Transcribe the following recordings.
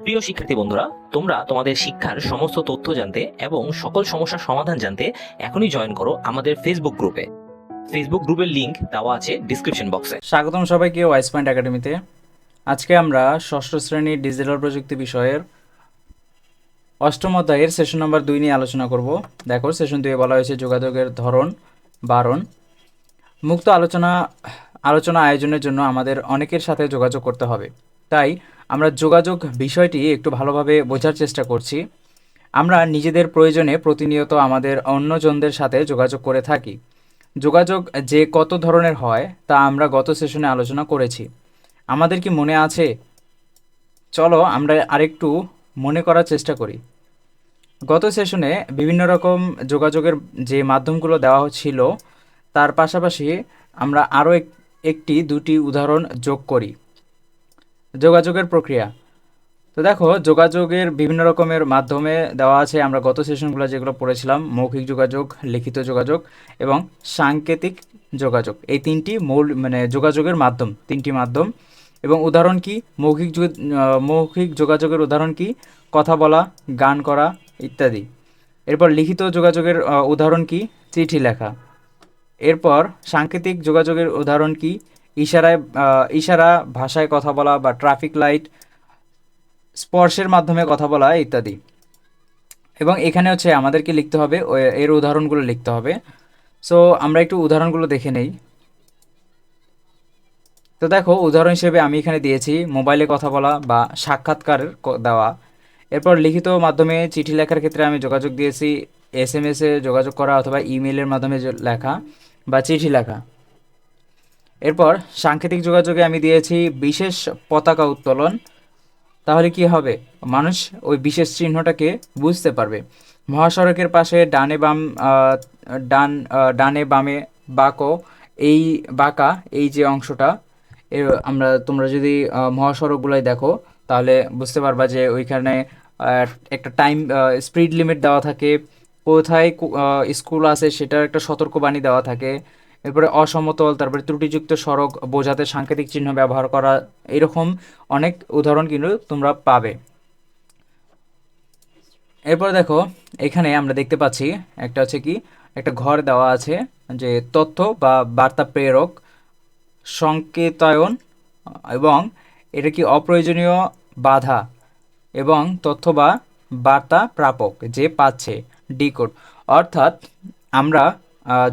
প্রিয় শিক্ষার্থী বন্ধুরা, তোমরা তোমাদের শিক্ষার সমস্ত তথ্য জানতে এবং সকল সমস্যার সমাধান জানতে এখনই জয়েন করো আমাদের ফেসবুক গ্রুপে ফেসবুক গ্রুপের লিংক দেওয়া আছে ডিসক্রিপশন বক্সে স্বাগতম সবাইকে ওয়াইস পয়েন্ট একাডেমিতে আজকে আমরা ষষ্ঠ শ্রেণির ডিজিটাল প্রযুক্তি বিষয়ের অষ্টম অধ্যায়ের সেশন নম্বর দুই নিয়ে আলোচনা করব। দেখো সেশন দুয়ে বলা হয়েছে যোগাযোগের ধরন, বারণ। মুক্ত আলোচনা আলোচনা আয়োজনের জন্য আমাদের অনেকের সাথে যোগাযোগ করতে হবে। তাই আমরা যোগাযোগ বিষয়টি একটু ভালোভাবে বোঝার চেষ্টা করছি। আমরা নিজেদের প্রয়োজনে প্রতিনিয়ত আমাদের অন্যজনদের সাথে যোগাযোগ করে থাকি। যোগাযোগ যে কত ধরনের হয়, তা আমরা গত সেশনে আলোচনা করেছি। আমাদের কি মনে আছে? চলো আমরা আরেকটু মনে করার চেষ্টা করি। গত সেশনে বিভিন্ন রকম যোগাযোগের যে মাধ্যমগুলো দেওয়া ছিল, তার পাশাপাশি আমরা আরও এক, একটি, দুটি উদাহরণ যোগ করি। যোগাযোগের প্রক্রিয়া। তো দেখো, যোগাযোগের বিভিন্ন রকমের মাধ্যমে দেওয়া আছে। আমরা গত সেশনগুলো যেগুলো পড়েছিলাম, মৌখিক যোগাযোগ, লিখিত যোগাযোগ এবং সাংকেতিক যোগাযোগ। এই তিনটি মূল মানে যোগাযোগের মাধ্যম, তিনটি মাধ্যম। এবং উদাহরণ কি? মৌখিক মৌখিক যোগাযোগের উদাহরণ কি? কথা বলা, গান করা ইত্যাদি। এরপর লিখিত যোগাযোগের উদাহরণ কি? চিঠি লেখা। এরপর সাংকেতিক যোগাযোগের উদাহরণ কি? ইশারায় ইশারা ভাষায় কথা বলা বা ট্রাফিক লাইট স্পর্শের মাধ্যমে কথা বলা ইত্যাদি। এবং এখানে হচ্ছে আমাদেরকে লিখতে হবে এর উদাহরণগুলো লিখতে হবে। সো আমরা একটু উদাহরণগুলো দেখে নেই। তো দেখো, উদাহরণ হিসেবে আমি এখানে দিয়েছি, মোবাইলে কথা বলা বা সাক্ষাৎকার দেওয়া। এরপর লিখিত মাধ্যমে চিঠি লেখার ক্ষেত্রে আমি যোগাযোগ দিয়েছি এস এম এসে যোগাযোগ করা অথবা ইমেলের মাধ্যমে লেখা বা চিঠি লেখা। এরপর সাংকেতিক যোগাযোগে আমি দিয়েছি বিশেষ পতাকা উত্তোলন। তাহলে কি হবে? মানুষ ওই বিশেষ চিহ্নটাকে বুঝতে পারবে। মহাসড়কের পাশে ডানে বাম ডান ডানে বামে বাঁকো এই বাঁকা এই যে অংশটা এ আমরা তোমরা যদি আহ, মহাসড়কগুলোয় দেখো তাহলে বুঝতে পারবা যে ওইখানে একটা টাইম স্পিড লিমিট দেওয়া থাকে। কোথায় স্কুল আছে সেটার একটা সতর্কবাণী দেওয়া থাকে। এরপরে অসমতল, তারপরে ত্রুটিযুক্ত সড়ক, বোঝাতে সাংকেতিক চিহ্ন ব্যবহার করা, এরকম অনেক উদাহরণ কিন্তু তোমরা পাবে। এরপর দেখো, এখানে আমরা দেখতে পাচ্ছি একটা হচ্ছে কি, একটা ঘর দেওয়া আছে যে তথ্য বা বার্তা প্রেরক, সংকেতায়ন এবং এটা কি অপ্রয়োজনীয় বাধা এবং তথ্য বা বার্তা প্রাপক যে পাচ্ছে, ডিকোড। অর্থাৎ আমরা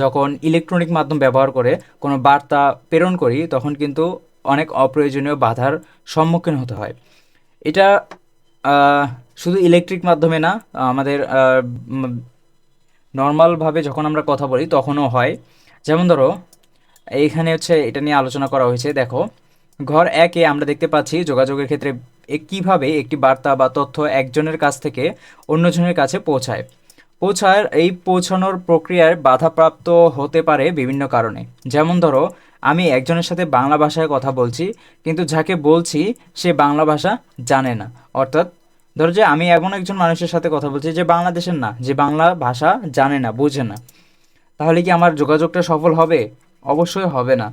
যখন ইলেকট্রনিক মাধ্যম ব্যবহার করে কোনো বার্তা প্রেরণ করি, তখন কিন্তু অনেক অপ্রয়োজনীয় বাধার সম্মুখীন হতে হয়। এটা শুধু ইলেকট্রিক মাধ্যমে না, আমাদের নর্মালভাবে যখন আমরা কথা বলি, তখনও হয়। যেমন ধরো, এইখানে হচ্ছে এটা নিয়ে আলোচনা করা হয়েছে, দেখো, ঘর একে আমরা দেখতে পাচ্ছি যোগাযোগের ক্ষেত্রে কীভাবে একটি বার্তা বা তথ্য একজনের কাছ থেকে অন্যজনের কাছে পৌঁছায়। পৌঁছার এই পৌঁছানোর প্রক্রিয়ায় বাধাপ্রাপ্ত হতে পারে বিভিন্ন কারণে। যেমন ধরো, আমি একজনের সাথে বাংলা ভাষায় কথা বলছি, কিন্তু যাকে বলছি, সে বাংলা ভাষা জানে না। অর্থাৎ, ধরো যে আমি এমন একজন মানুষের সাথে কথা বলছি যে বাংলাদেশের না, যে বাংলা ভাষা জানে না, বোঝে না। তাহলে কি আমার যোগাযোগটা সফল হবে? অবশ্যই হবে না।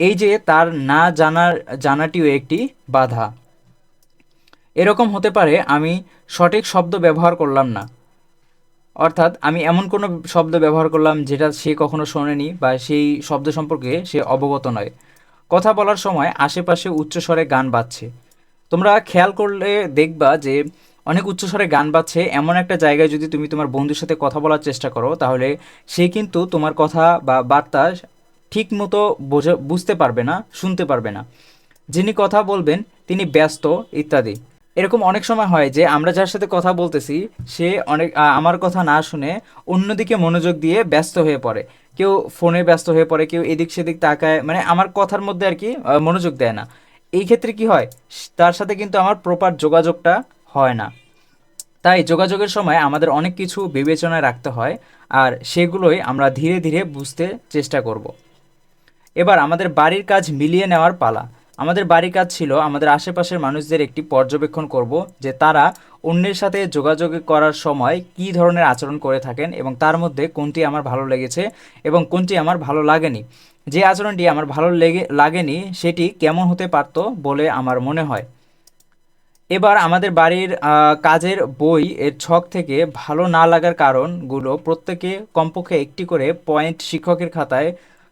এই যে তার না জানার, জানাটিও একটি বাধা। এরকম হতে পারে, আমি সঠিক শব্দ ব্যবহার করলাম না। অর্থাৎ আমি এমন কোনো শব্দ ব্যবহার করলাম যেটা সে কখনো শোনেনি বা সেই শব্দ সম্পর্কে সে অবগত নয়। কথা বলার সময় আশেপাশে উচ্চস্বরে গান বাজছে। তোমরা খেয়াল করলে দেখবা যে অনেক উচ্চস্বরে গান বাজছে। এমন একটা জায়গায় যদি তুমি তোমার বন্ধুর সাথে কথা বলার চেষ্টা করো, তাহলে সে কিন্তু তোমার কথা বা বার্তা ঠিক মতো বোঝা, বুঝতে পারবে না, শুনতে পারবে না। যিনি কথা বলবেন, তিনি ব্যস্ত, ইত্যাদি। এরকম অনেক সময় হয় যে আমরা যার সাথে কথা বলতেছি, সে অনেক আমার কথা না শুনে অন্যদিকে মনোযোগ দিয়ে ব্যস্ত হয়ে পড়ে। কেউ ফোনে ব্যস্ত হয়ে পড়ে, কেউ এদিক সেদিক তাকায় মানে আমার কথার মধ্যে আর কি মনোযোগ দেয় না। এই ক্ষেত্রে কি হয়? তার সাথে কিন্তু আমার প্রপার যোগাযোগটা হয় না। তাই যোগাযোগের সময় আমাদের অনেক কিছু বিবেচনায় রাখতে হয় আর সেগুলোই আমরা ধীরে ধীরে বুঝতে চেষ্টা করব। এবার আমাদের বাড়ির কাজ মিলিয়ে নেওয়ার পালা। আমাদের বাড়ির কাজ ছিল আমাদের আশেপাশের মানুষদের একটি পর্যবেক্ষণ করব যে তারা অন্যের সাথে যোগাযোগ করার সময় কী ধরনের আচরণ করে থাকেন এবং তার মধ্যে কোনটি আমার ভালো লেগেছে এবং কোনটি আমার ভালো লাগেনি। যে আচরণটি আমার ভালো লেগে, লাগেনি সেটি কেমন হতে পারতো বলে আমার মনে হয়। এবার আমাদের বাড়ির কাজের বই এর ছক থেকে ভালো না লাগার কারণগুলো প্রত্যেকে কমপক্ষে একটি করে পয়েন্ট শিক্ষকের খাতায়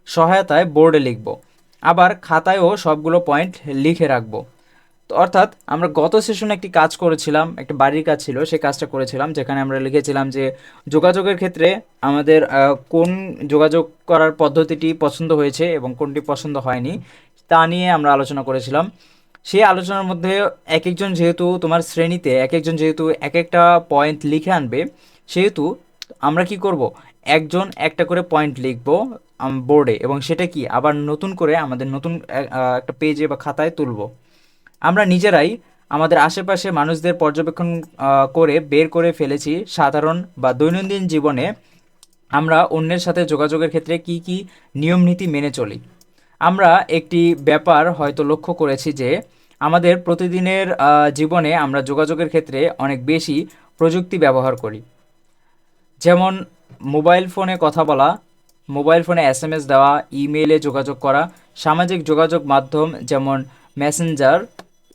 সহায়তায় বোর্ডে লিখব। আবার খাতায়ও সবগুলো পয়েন্ট লিখে রাখব। তো অর্থাৎ আমরা গত সেশনে একটি কাজ করেছিলাম, একটা বাড়ির কাজ ছিল, সেই কাজটা করেছিলাম, যেখানে আমরা লিখেছিলাম যে যোগাযোগের ক্ষেত্রে আমাদের কোন যোগাযোগ করার পদ্ধতিটি পছন্দ হয়েছে এবং কোনটি পছন্দ হয়নি, তা নিয়ে আমরা আলোচনা করেছিলাম। সেই আলোচনার মধ্যে এক একজন যেহেতু তোমার শ্রেণীতে এক একজন যেহেতু এক একটা পয়েন্ট লিখে আনবে, সেহেতু আমরা কি করব? একজন একটা করে পয়েন্ট লিখব বোর্ডে এবং সেটা কি? আবার নতুন করে আমাদের নতুন একটা পেজে বা খাতায় তুলবো। আমরা নিজেরাই আমাদের আশেপাশে মানুষদের পর্যবেক্ষণ করে বের করে ফেলেছি সাধারণ বা দৈনন্দিন জীবনে। আমরা অন্যের সাথে যোগাযোগের ক্ষেত্রে কি কি নিয়ম নীতি মেনে চলি? আমরা একটি ব্যাপার হয়তো লক্ষ্য করেছি যে আমাদের প্রতিদিনের জীবনে আমরা যোগাযোগের ক্ষেত্রে অনেক বেশি প্রযুক্তি ব্যবহার করি। যেমন মোবাইল ফোনে কথা বলা মোবাইল ফোনে এস এম এস দেওয়া, ইমেইলে যোগাযোগ করা, সামাজিক যোগাযোগ মাধ্যম যেমন মেসেঞ্জার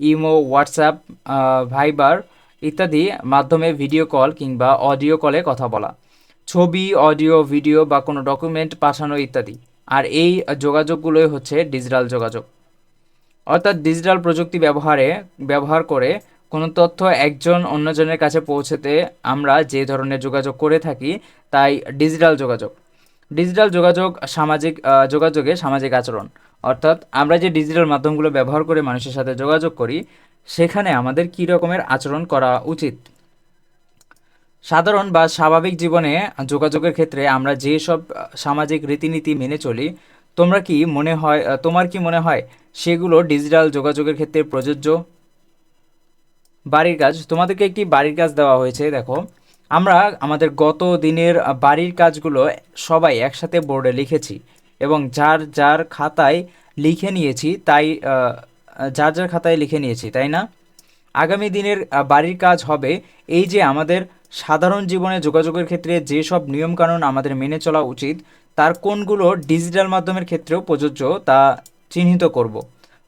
ইমো হোয়াটসঅ্যাপ ভাইবার ইত্যাদি মাধ্যমে ভিডিও কল কিংবা অডিও কলে কথা বলা। ছবি অডিও ভিডিও বা কোনো ডকুমেন্ট পাঠানো ইত্যাদি। আর এই যোগাযোগগুলোই হচ্ছে ডিজিটাল যোগাযোগ। অর্থাৎ ডিজিটাল প্রযুক্তি ব্যবহারে, ব্যবহার করে কোনো তথ্য একজন অন্যজনের কাছে পৌঁছতে আমরা যে ধরনের যোগাযোগ করে থাকি, তাই ডিজিটাল যোগাযোগ। ডিজিটাল যোগাযোগ, সামাজিক যোগাযোগে সামাজিক আচরণ। অর্থাৎ আমরা যে ডিজিটাল মাধ্যমগুলো ব্যবহার করে মানুষের সাথে যোগাযোগ করি, সেখানে আমাদের কী রকমের আচরণ করা উচিত? সাধারণ বা স্বাভাবিক জীবনে যোগাযোগের ক্ষেত্রে আমরা যে সব সামাজিক রীতিনীতি মেনে চলি, তোমরা কি মনে হয় তোমার কি মনে হয় সেগুলো ডিজিটাল যোগাযোগের ক্ষেত্রে প্রযোজ্য? বাড়ির কাজ, তোমাদেরকে একটি বাড়ির কাজ দেওয়া হয়েছে, দেখো। আমরা আমাদের গত দিনের বাড়ির কাজগুলো সবাই একসাথে বোর্ডে লিখেছি এবং যার যার খাতায় লিখে নিয়েছি, তাই যার যার খাতায় লিখে নিয়েছি, তাই না? আগামী দিনের বাড়ির কাজ হবে এই যে আমাদের সাধারণ জীবনে যোগাযোগের ক্ষেত্রে যেসব নিয়মকানুন আমাদের মেনে চলা উচিত, তার কোনগুলো ডিজিটাল মাধ্যমের ক্ষেত্রেও প্রযোজ্য তা চিহ্নিত করব।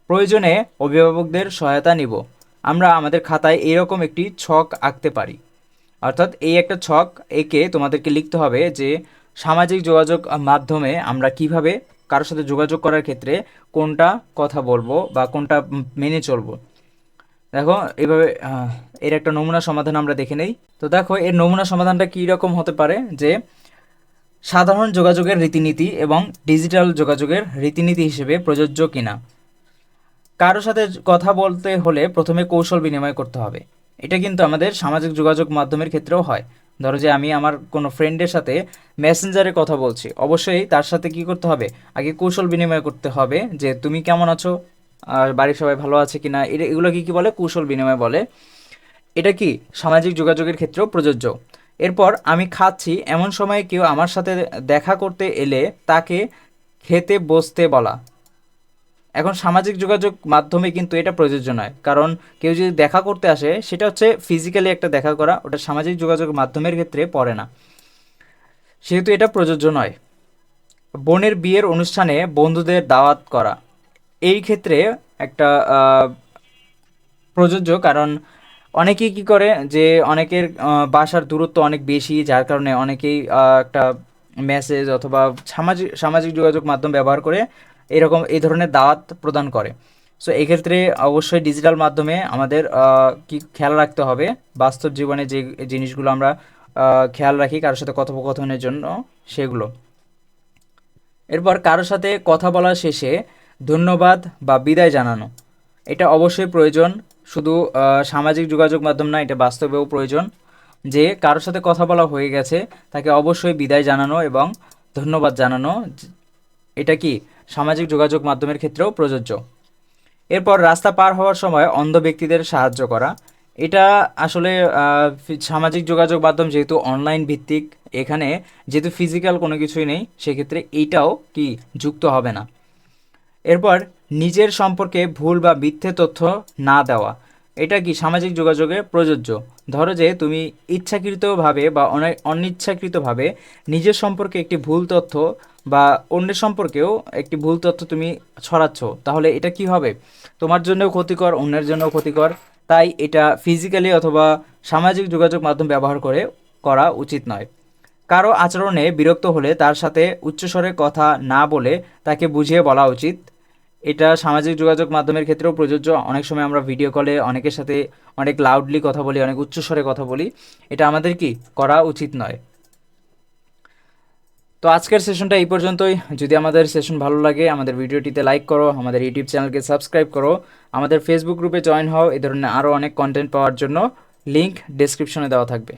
প্রয়োজনে অভিভাবকদের সহায়তা নিব। আমরা আমাদের খাতায় এরকম একটি ছক আঁকতে পারি। অর্থাৎ এই একটা ছক, এঁকে তোমাদেরকে লিখতে হবে যে সামাজিক যোগাযোগ মাধ্যমে আমরা কীভাবে কারোর সাথে যোগাযোগ করার ক্ষেত্রে কোনটা কথা বলব বা কোনটা মেনে চলবো। দেখো, এভাবে এর একটা নমুনা সমাধান আমরা দেখে নেই। তো দেখো, এর নমুনা সমাধানটা কী রকম হতে পারে? যে সাধারণ যোগাযোগের রীতিনীতি এবং ডিজিটাল যোগাযোগের রীতিনীতি হিসেবে প্রযোজ্য কিনা। কারোর সাথে কথা বলতে হলে প্রথমে কৌশল বিনিময় করতে হবে। এটা কিন্তু আমাদের সামাজিক যোগাযোগ মাধ্যমের ক্ষেত্রেও হয়। ধরো যে আমি আমার কোনো ফ্রেন্ডের সাথে মেসেঞ্জারে কথা বলছি, অবশ্যই তার সাথে কি করতে হবে? আগে কৌশল বিনিময় করতে হবে যে তুমি কেমন আছো? আর বাড়ির সবাই ভালো আছে কিনা? এটা এগুলো কি কি বলে? কৌশল বিনিময় বলে। এটা কি? সামাজিক যোগাযোগের ক্ষেত্রেও প্রযোজ্য। এরপর আমি খাচ্ছি, এমন সময় কেউ আমার সাথে দেখা করতে এলে তাকে খেতে বসতে বলা। এখন সামাজিক যোগাযোগ মাধ্যমে কিন্তু এটা প্রযোজ্য নয়। কারণ কেউ যদি দেখা করতে আসে, সেটা হচ্ছে ফিজিক্যালি একটা দেখা করা, ওটা সামাজিক যোগাযোগ মাধ্যমের ক্ষেত্রে পড়ে না। সেহেতু এটা প্রযোজ্য নয়। বোনের বিয়ের অনুষ্ঠানে বন্ধুদের দাওয়াত করা, এই ক্ষেত্রে একটা প্রযোজ্য। কারণ অনেকেই কি করে যে, অনেকের বাসার দূরত্ব অনেক বেশি, যার কারণে অনেকেই একটা মেসেজ অথবা সামাজিক সামাজিক যোগাযোগ মাধ্যম ব্যবহার করে এরকম এই ধরনের দাওয়াত প্রদান করে। সো এক্ষেত্রে অবশ্যই ডিজিটাল মাধ্যমে আমাদের কি খেয়াল রাখতে হবে, বাস্তব জীবনে যে জিনিসগুলো আমরা খেয়াল রাখি, কারোর সাথে কথোপকথনের জন্য, সেগুলো। এরপর কারোর সাথে কথা বলা শেষে ধন্যবাদ বা বিদায় জানানো। এটা অবশ্যই প্রয়োজন, শুধু সামাজিক যোগাযোগ মাধ্যম না, এটা বাস্তবেও প্রয়োজন। যে কারোর সাথে কথা বলা হয়ে গেছে, তাকে অবশ্যই বিদায় জানানো এবং ধন্যবাদ জানানো। এটা কি? সামাজিক যোগাযোগ মাধ্যমের ক্ষেত্রেও প্রযোজ্য। এরপর রাস্তা পার হওয়ার সময় অন্ধ ব্যক্তিদের সাহায্য করা। এটা আসলে সামাজিক যোগাযোগ মাধ্যম যেহেতু অনলাইন ভিত্তিক, এখানে যেহেতু ফিজিক্যাল কোনো কিছুই নেই, সেক্ষেত্রে এইটাও কি যুক্ত হবে না। এরপর নিজের সম্পর্কে ভুল বা মিথ্যে তথ্য না দেওয়া। এটা কি সামাজিক যোগাযোগে প্রযোজ্য? ধরো যে তুমি ইচ্ছাকৃতভাবে বা অনে- অনিচ্ছাকৃতভাবে নিজের সম্পর্কে একটি ভুল তথ্য বা অন্যের সম্পর্কেও একটি ভুল তথ্য তুমি ছড়াচ্ছ, তাহলে এটা কি হবে? তোমার জন্যও ক্ষতিকর, অন্যের জন্যও ক্ষতিকর। তাই এটা ফিজিক্যালি অথবা সামাজিক যোগাযোগ মাধ্যম ব্যবহার করে করা উচিত নয়। কারও আচরণে বিরক্ত হলে তার সাথে উচ্চস্বরে কথা না বলে তাকে বুঝিয়ে বলা উচিত। এটা সামাজিক যোগাযোগ মাধ্যমের ক্ষেত্রেও প্রযোজ্য। অনেক সময় আমরা ভিডিও কলে অনেকের সাথে অনেক লাউডলি কথা বলি, অনেক উচ্চস্বরে কথা বলি। এটা আমাদের কি? করা উচিত নয়। তো আজকের সেশনটা এই পর্যন্তই। যদি আমাদের সেশন ভালো লাগে, আমাদের ভিডিওটিতে লাইক করো, আমাদের ইউটিউব চ্যানেলকে সাবস্ক্রাইব করো, আমাদের ফেসবুক গ্রুপে জয়েন হও। এ ধরনের আরও অনেক কন্টেন্ট পাওয়ার জন্য লিঙ্ক ডেসক্রিপশনে দেওয়া থাকবে।